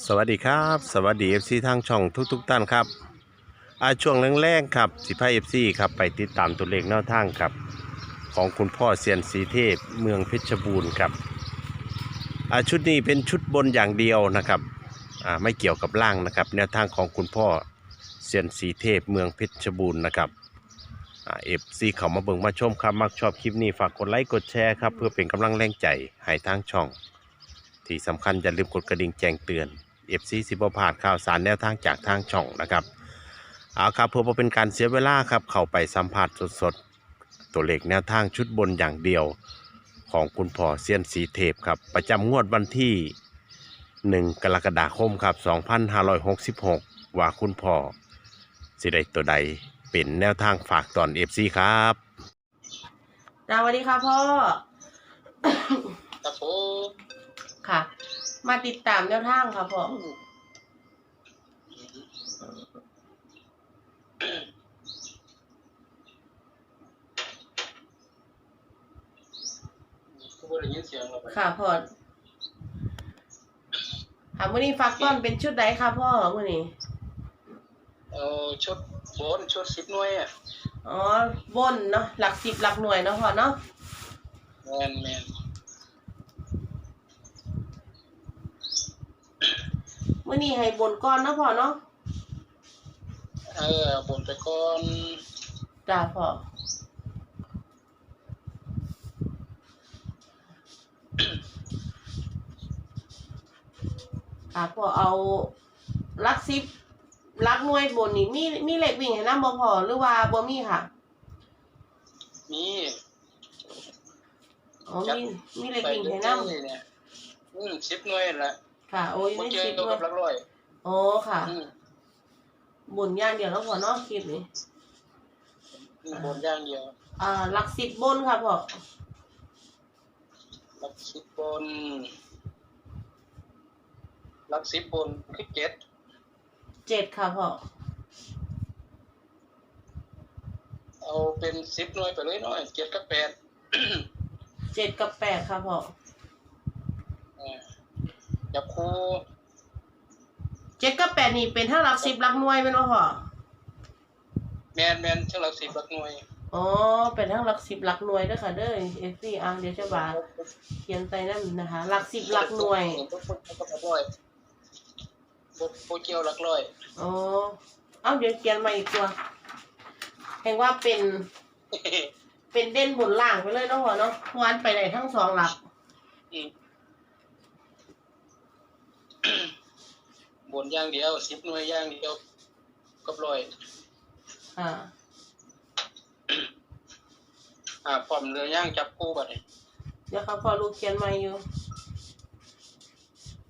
สวัสดีครับ สวัสดีเอฟซีทางช่องทุกๆท่านครับอาช่วงแรกๆครับสิพาเอฟซีครับไปติดตามตัวเลขแนวทางครับ ของคุณพ่อเซียนสีเทพเมืองเพชรบูรณ์ครับอาชุดนี้เป็นชุดบนอย่างเดียวนะครับอ่าไม่เกี่ยวกับล่างนะครับ แนวทางของคุณพ่อเซียนสีเทพเมืองเพชรบูรณ์นะครับเอฟซีเขามาเบิ่งมาชมครับมักชอบคลิปนี้ฝากกดไลค์กดแชร์ครับเพื่อเป็นกำลังแรงใจให้ทางช่อง ที่สำคัญอย่าลืมกดกระดิ่งแจ้งเตือน FC สิบพลาดข่าวสารแนวทางจากทางช่องนะครับเอาครับเพื่อบ่เป็นการเสียเวลาครับเข้าไปสัมผัสสดๆ ตัวเลขแนวทางชุดบนอย่างเดียวของคุณพ่อเซียนสีเทพครับ ประจำงวดวันที่ 1 กรกฎาคมครับ 2566 ว่าคุณพ่อสิได้ตัวใดเป็นแนวทางฝากตอน FC ครับจ้าสวัสดีค่ะพ่อครับผม ค่ะ มาติดตามแนวทางค่ะพ่อคือบ่ได้ยินเสียงเราไปค่ะพ่อค่ะมื่อนี้ฝากต้อนเป็นชุดใดค่ะพ่อมื่อนี้เอาชุดโบนชุดสิบหน่วยอะอ๋อบนเนาะหลักสิบหลักหน่วยเนาะพ่อเนาะแมนแมน มื่อนี้ให้บนก้อนเนาะพ่อเนาะเออเอาบนไปก่อนจ้าพ่อค่ะพ่อเอาหลักสิบหลักหน่วยบนนี่มีมีเหล็กวิ่งให้น้ำบ่พอหรือว่าบ่มีค่ะ มีอ๋อมีมีเหล็กไปวิ่งเรื่ให้น้อยๆเนี่ยอืมสิบหน่วยนั่นแหละำ ค่ะโอ้ยบ่ไม่เกี่ยวคิดกับว่าหลักร้อยโอ้ค่ะอืมบุญอย่างเดียวแล้วพอเนาะคลิปนี้อืมบนอย่างเดียว อ่าหลักสิบบนค่ะพ่อหลักสิบบนหลักสิบบนคือเจ็ดเจ็ดค่ะพ่อเอาเป็นสิบหน่วยไปเลยหน่อยเจ็ดกับแปดเจ็ดกับแปดค่ะพ่อเออ จับคู่เจ็ดกับแปดนี่เป็นทั้งหลักสิบหลักหน่วยเป็นว่าพ่อแมนแมนทั้งหลักสิบหลักหน่วยอ๋อเป็นทั้งหลักสิบหลักหน่วยด้วยค่ะเด้อเอฟซีอะเดี๋ยวจะบาเขียนใส่นั่นนะคะ หลักสิบหลักหน่วยบ่บ่บ่หลักร้อยบ่บ่เกี่ยวหลักร้อยอ๋อเอาเดี๋ยวเขียนมาอีกตัวเห็นว่าเป็นเป็นเด่นบนล่างไปเลยเนาะพ่อเนาะวันไปไหนทั้งสองหลัก อืม บนอย่างเดียวสิบหน่วยอย่างเดียวกับร้อยอ่าอ่าพร้อมเรือย่างจับคู่บัดนี้เดี๋ยวครับพ่อลูกเขียนมาอยู่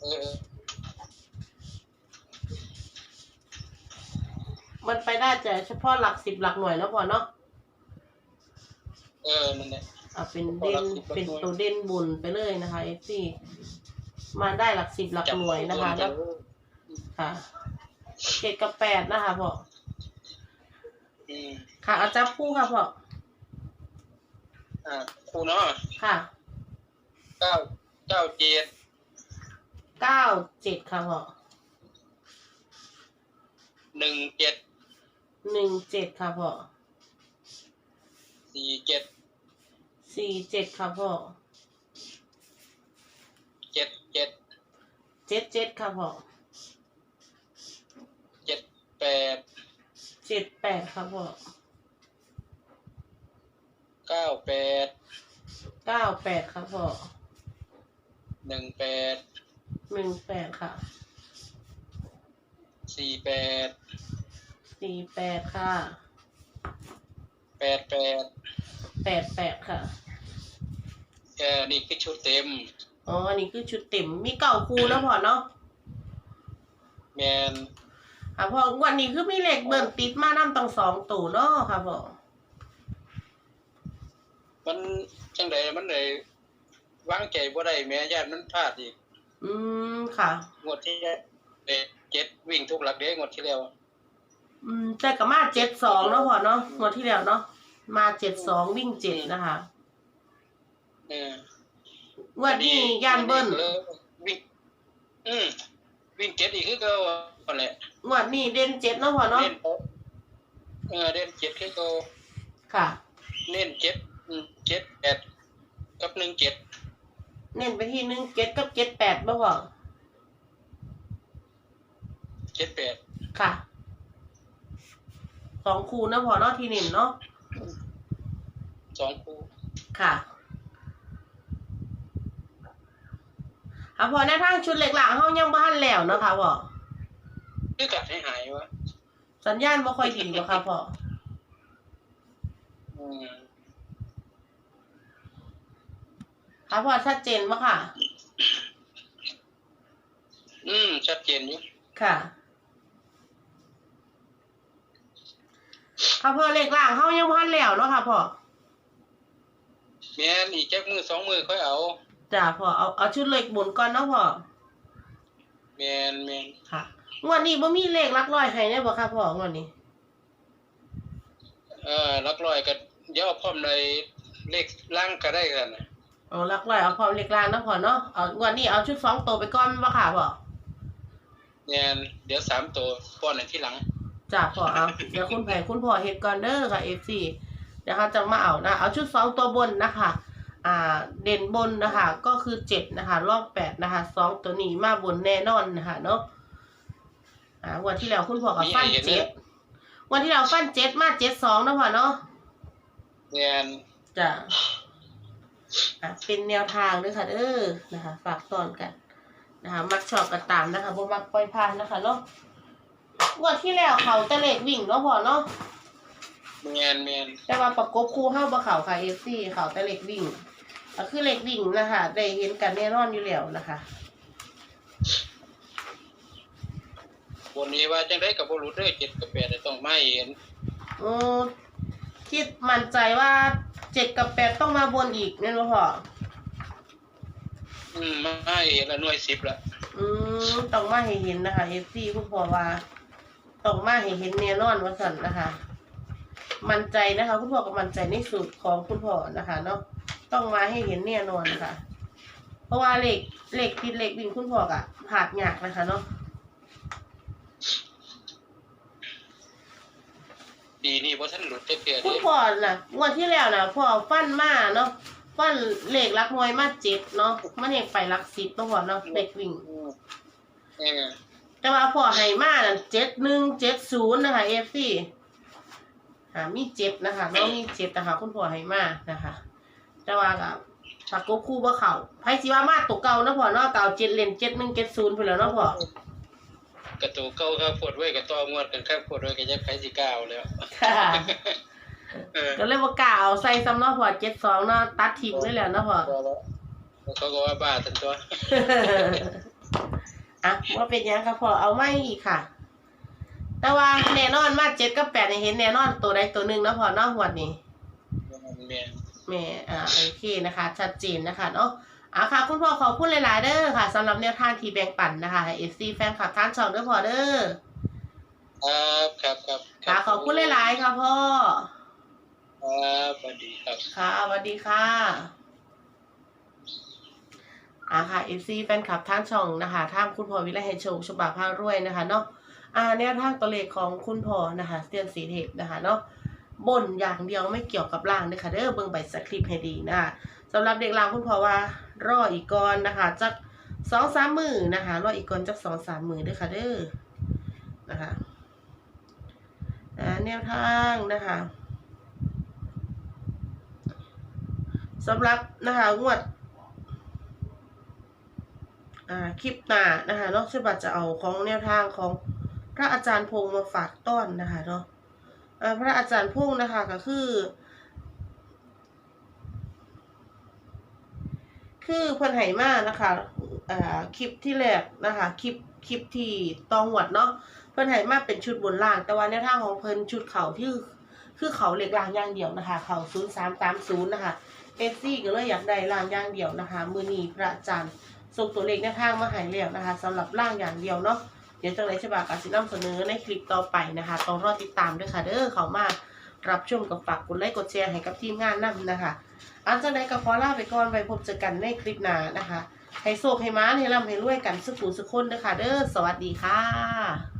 เออมันไปได้แต่เฉพาะหลักสิบหลักหน่วยแล้วพอเนาะเออนั่นแหละอะเป็นเด่นหลักสิบหลักหน่วยเป็นตัวเด่นบุญไปเลยนะคะเอฟซีมาได้หลักสิบหลักหน่วยนะคะจัแล้บว คู่ค่ะเจ็ดกับแปดนะคะพ่ออืมค่ะเอาจับคู่ค่ะพ่ออ่าคู่เนาะค่ะเก้าเก้าเจ็ดเก้าเจ็ดค่ะพ่อหนึ่งเจ็ดหนึ่งเจ็ดค่ะพ่อสี่เจ็ดสี่เจ็ดค่ะพ่อเจ็ดเจ็ดเจ็ดเจ็ดค่ะพ่อ เจ็ดแปด เจ็ดแปดค่ะพ่อเก้าแปดเก้าแปดค่ะพ่อหนึ่งแปดหนึ่งแปดค่ะสี่แปดสี่แปดค่ะแปดแปดแปดแปดค่ะเออนี่คือชุดเต็มอ๋ออันนี้คือชุดเต็มมีเก่าคูแล้วพอเนาะแมน ค่ะพอวันนี้คือมีเหล็กเบิ่นติดมาน้ำตั้งสองตู่เนาะค่ะพอมันจังไดมันเลยวางใจบ่ได้แม่ญาติมันพลาดอีก อืมค่ะงวดที่เด็เจ็ดวิ่งทุกหลักเด้งวดที่แล้วอืมแต่ก็มาเจ็ดสองเนาะพอเนาะงวดที่แล้วเนาะมาเจ็ดสองวิ่งเจ็ดนะคะเอองวดนี้ย่านเบิ้ลออวิ่งอืมวิ่งเจ็ดอีกคือเก่า อันแหละงวดนี้เด่นเจ็ดเนาะพ่อเนาะเล่นเออเล่นเจ็ดคือเก่าค่ะเล่นเจ็ดอืมเจ็ดแปดกับหนึ่งเจ็ดเน้นไปที่หนึ่งเจ็ดกับเจ็ดแปดบ่พ่อเจ็ดแปดค่ะสองคูนะพ่อเนาะที่เน้นเนาะสองคู่ค่ะอะพอในทางชุดเหล็กหลังเฮายังบ่ทันแล้วเนาะค่ะพ่อ คือกัดให้หายวะสัญญาณบ่ค่อยดีบ่ค่ะพ่ออืมค่ะพ่อชัดเจนบ่ค่ะ อืม ชัดเจนอยู่ค่ะค่ะพ่อเหล็กหลังเฮายังบ่ทันแล้วเนาะค่ะพ่อแม่นอีกแจ็คมือสองมือค่อยเอาจ้าพ่อเอาเอาชุดเหล็กบนก่อนเนาะพ่อแม่นแม่นค่ะ งวดนี้บ่มีเลขหลักร้อยให้แน่บ่ค่ะพ่องวดนี้ เออลักลอยก็เดี๋ยวเอาพร้อมในเลขล่างก็ได้กันนะเอาหลักร้อยเอาพร้อมเลขล่างเนาะพ่อเนาะเอางวดนี้เอาชุดสองตัวไปก่อนบ่ค่ะพ่อแม่นเดี๋ยวสามตัวป้อนในที่หลังจ้าพ่อเอาเดี๋ยวคุณไผคุณพ่อเฮ็ดก่อนเด้อค่ะ FC เดี๋ยวเขาจะมาเอานะเอาชุดสองตัวบนนะคะอ่าเด่นบนนะคะ ก็คือเจ็ดนะคะรอบแปดนะคะสองตัวนี้มาบนแน่นอนนะคะเนาะ อ่าวันที่แล้วคุณพ่อกับฟันเจ็ดวันที่แล้วฟันเจ็ดมาเจ็ดสองนะพ่อเนาะแม่นจ้ะอะเป็นแนวทางด้วยค่ะเด้อนะคะ ฝากตอนกันนะคะมักชอบกันตามนะคะบ่มักปล่อยผ่านนะคะเนาะงวันที่แล้วเขาแตะเลกวิ่งเนาะพ่อเนาะแม่นแม่นแต่ว่าประกบคู่ห้าบ่เขาค่ะเอฟซีเขาแต่เล็กวิ่งก็คือเล็กวิ่งนะคะได้เห็นกันแน่นอนอยู่แล้วนะคะ บนนี้ว่าจังได้กับบ่รู้เด้อเจ็ดกับแปดต้องไม่เห็นโอ้คิดมั่นใจว่าเจ็ดกับแปดต้องมาบนอีกนั่นบ่พออืมไม่เห็นละหน่วยสิบละอืมต้องมาให้เห็นนะคะเอฟซีคุณพ่อว่าต้องมาให้เห็นแน่นอนว่าสันนะคะ มั่นใจนะคะ คุณพ่อก็มั่นใจในสูตรของคุณพ่อนะคะเนาะต้องมาให้เห็นแน่นอนค่ะ เพราะว่าเหล็กเหล็กติดเหล็กวิ่งคุณพ่อกะผ่านยากนะคะเนาะ ปีนี้บ่ทันหลุดเทื่อคุเด้ณพ่อน่ะงวดที่แล้วน่ะพ่อฟันมาเนาะฟันเลขรักมวยมาเจ็ดเนาะมันเองไปรักสิบตัวพ่อเนาะเลขวิ่งอืมเออแต่ว่าพ่อให้มาน่ะเจ็ดหนึ่งเจ็ดศูนย์นะคะเอฟซีอ่ามีเจ็ดนะคะเนาะมีเจ็ดนะคะคุณพ่อให้มานะคะ แต่ว่ากับถ้ากบคู่บ่เข่าไพ่สิว่ามาตกเก่าเนาะพ่อเนาะเก่าเจ็ดเลนเจ็ดหนึ่งเจ็ดศูนย์ไปแล้วเนาะพ่อ กระตูเก่าครับปวดไว้กับตัวงวดกันครับปวดไว้กับยักษ์ไผสิก้าวแล้วค่ะเออก็เลยบ่กล้าเอาใส่ซ้ำเนาะพ่อเจ็ดสองเนาะตัดทิ้งได้แล้วเนาะพ่อเขาก็ว่าบ้าทันตัวอะว่าเป็นยังครับพอเอาไม่อีกค่ะ แต่ว่าแน่นอนมาเจ็ดกับแปดเนี่ยเห็นแน่นอนตัวใดตัวหนึ่งนะพอเนอกหวดนี้แม่นแหม่อ่าโอเคนะคะ ชัดเจนนะคะเนาะ อะค่ะ คุณพ่อขอบคุณหลายๆเด้อค่ะสำหรับแนวทางที่แบ่งปันนะคะเอฟซีแฟนคลับท่านช่องเด้อพอเด้อครับครับครับค่ะขอบคุณหลายๆค่ะพ่อครับสวัสดีครับค่ะสวัสดีค่ะอ่าค่ะเอฟซีแฟนคลับท่านช่องนะคะทางคุณพ่อวิไลให้โชคฉบับพารวยนะคะเนาะอ่าแนวทางตัวเลขของคุณพ่อนะคะเตียนสีเทพนะคะเนาะบนอย่างเดียวไม่เกี่ยวกับล่างเด้อค่ะเด้อเบิ่งใบสคริปต์ให้ดีนะคะสำหรับเด็กล่างคุณพ่อว่า รออีกก่อนนะคะจักสองสามมือนะคะ รออีกก่อนจักสองสามมือเด้อค่ะเด้อนะคะแนวทางนะคะสำหรับนะคะงวดอ่าคลิปหน้านะคะนอกฉบับจะเอาของแนวทางของพระอาจารย์พงษ์มาฝากต้อนนะคะเนาะพระอาจารย์พงษ์นะคะก็คือ คือเพิ่นไหมานะคะอ่าคลิปที่แรกนะคะ คลิปคลิปที่ตองหวดเนาะเพิ่นไหมาเป็นชุดบนล่าง แต่ว่าแนทางของเพิ่นชุดเขาที่คือเขาเหล็กล่างอย่างเดียวนะคะ เขาศูนย์สามสามศูนย์นะคะเอฟซีก็เลยอยากได้ล่างอย่างเดียวนะคะ มือนีพระจันทร์ส่งตัวเลขแนทางมาหายแล้วนะคะสำหรับล่างอย่างเดียวเนาะเดี๋ยวจังไรฉบับอาจจะนำเสนอในคลิปต่อไปนะคะ ต้องรอติดตามด้วยค่ะเด้อเขามา รับชมกับฝากกดไลค์กดแชร์ให้กับทีมงานนํนะคะอันจากนั้นก็ขอลาไปก่อนไว้พบเจอกันในคลิปหน้านะคะให้โชคให้มาให้ร่ำให้รวยกันสุขุสุขคนเด้อค่ะ เด้อสวัสดีค่ะ